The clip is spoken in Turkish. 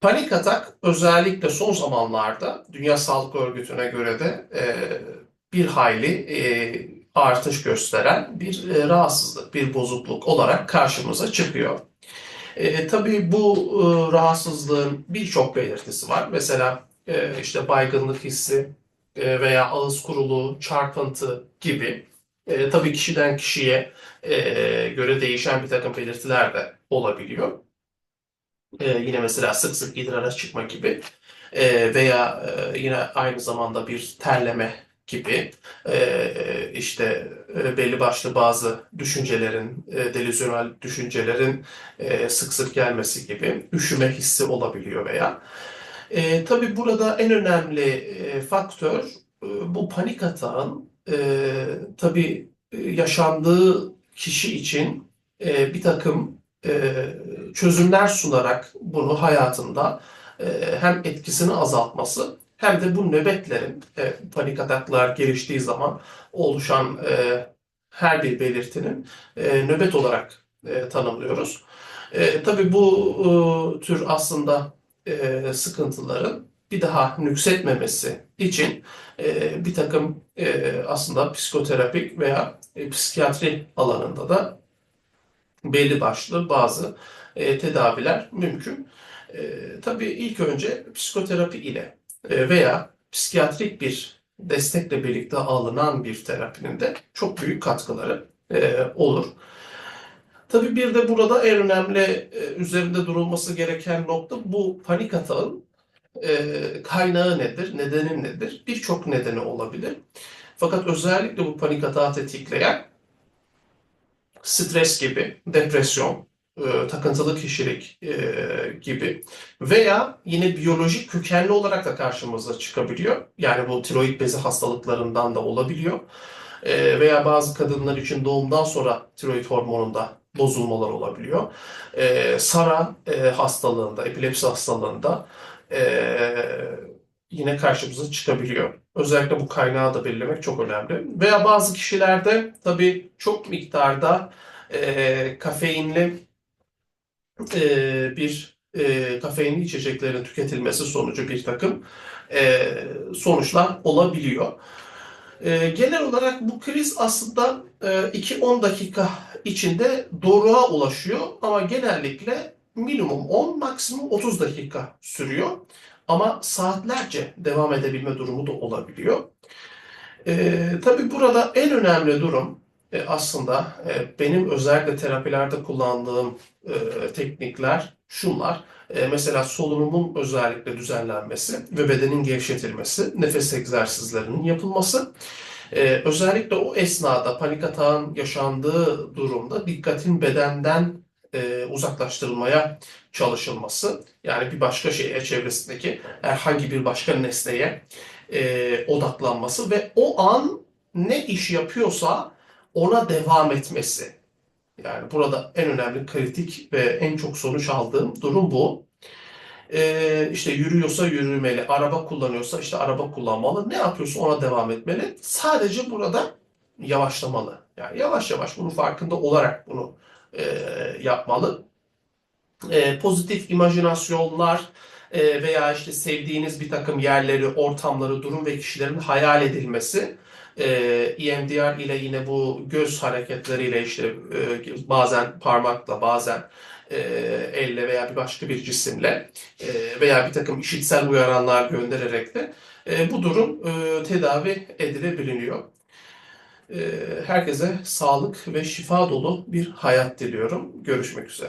Panik atak özellikle son zamanlarda Dünya Sağlık Örgütü'ne göre de e, bir hayli e, artış gösteren bir e, rahatsızlık, bir bozukluk olarak karşımıza çıkıyor. E, tabii bu e, rahatsızlığın birçok belirtisi var. Mesela e, işte baygınlık hissi e, veya ağız kuruluğu, çarpıntı gibi. E, tabii kişiden kişiye e, göre değişen bir takım belirtiler de olabiliyor. E, yine mesela sık sık idrara çıkma gibi E, veya e, yine aynı zamanda bir terleme gibi e, işte e, belli başlı bazı düşüncelerin, e, delüzyonel düşüncelerin e, sık sık gelmesi gibi üşüme hissi olabiliyor veya. E, tabii burada en önemli e, faktör e, bu panik atağın e, tabii yaşandığı kişi için e, bir takım e, çözümler sunarak bunu hayatında e, hem etkisini azaltması hem de bu nöbetlerin e, panik ataklar geliştiği zaman oluşan her bir belirtinin nöbet olarak tanımlıyoruz. Tabii bu tür aslında sıkıntıların bir daha nüksetmemesi için bir takım aslında psikoterapik veya psikiyatri alanında da belli başlı bazı e, tedaviler mümkün. E, tabii ilk önce psikoterapi ile e, veya psikiyatrik bir destekle birlikte alınan bir terapinin de çok büyük katkıları e, olur. Tabii bir de burada en önemli e, üzerinde durulması gereken nokta bu panik atağın e, kaynağı nedir, nedeni nedir? Birçok nedeni olabilir. Fakat özellikle bu panik atağı tetikleyen stres gibi, depresyon, e, takıntılı kişilik e, gibi veya yine biyolojik kökenli olarak da karşımıza çıkabiliyor. Yani bu tiroid bezi hastalıklarından da olabiliyor. E, veya bazı kadınlar için doğumdan sonra tiroid hormonunda bozulmalar olabiliyor. E, SARA hastalığında, epilepsi hastalığında yine karşımıza çıkabiliyor. Özellikle bu kaynağı da belirlemek çok önemli. Veya bazı kişilerde tabii çok miktarda e, kafeinli e, bir e, kafeinli içeceklerin tüketilmesi sonucu bir takım e, sonuçlar olabiliyor. E, genel olarak bu kriz aslında e, 2-10 dakika içinde doruğa ulaşıyor ama genellikle minimum 10 maksimum 30 dakika sürüyor. Ama saatlerce devam edebilme durumu da olabiliyor. E, tabii burada en önemli durum e, aslında e, benim özellikle terapilerde kullandığım e, teknikler şunlar. E, mesela solunumun özellikle düzenlenmesi ve bedenin gevşetilmesi, nefes egzersizlerinin yapılması. E, özellikle o esnada panik atağın yaşandığı durumda dikkatin bedenden e, uzaklaştırılmaya çalışılması. Yani bir başka şeye, çevresindeki herhangi bir başka nesneye e, odaklanması ve o an ne iş yapıyorsa ona devam etmesi. Yani burada en önemli kritik ve en çok sonuç aldığım durum bu. Ee, işte yürüyorsa yürümeli, araba kullanıyorsa işte araba kullanmalı. Ne yapıyorsa ona devam etmeli. Sadece burada yavaşlamalı. Yani yavaş yavaş bunun farkında olarak bunu e, yapmalı. E, pozitif imajinasyonlar e, veya işte sevdiğiniz bir takım yerleri, ortamları, durum ve kişilerin hayal edilmesi e, EMDR ile yine bu göz hareketleriyle işte e, bazen parmakla bazen e, elle veya bir başka bir cisimle e, veya bir takım işitsel uyaranlar göndererek de e, bu durum e, tedavi edilebiliyor. Herkese sağlık ve şifa dolu bir hayat diliyorum. Görüşmek üzere.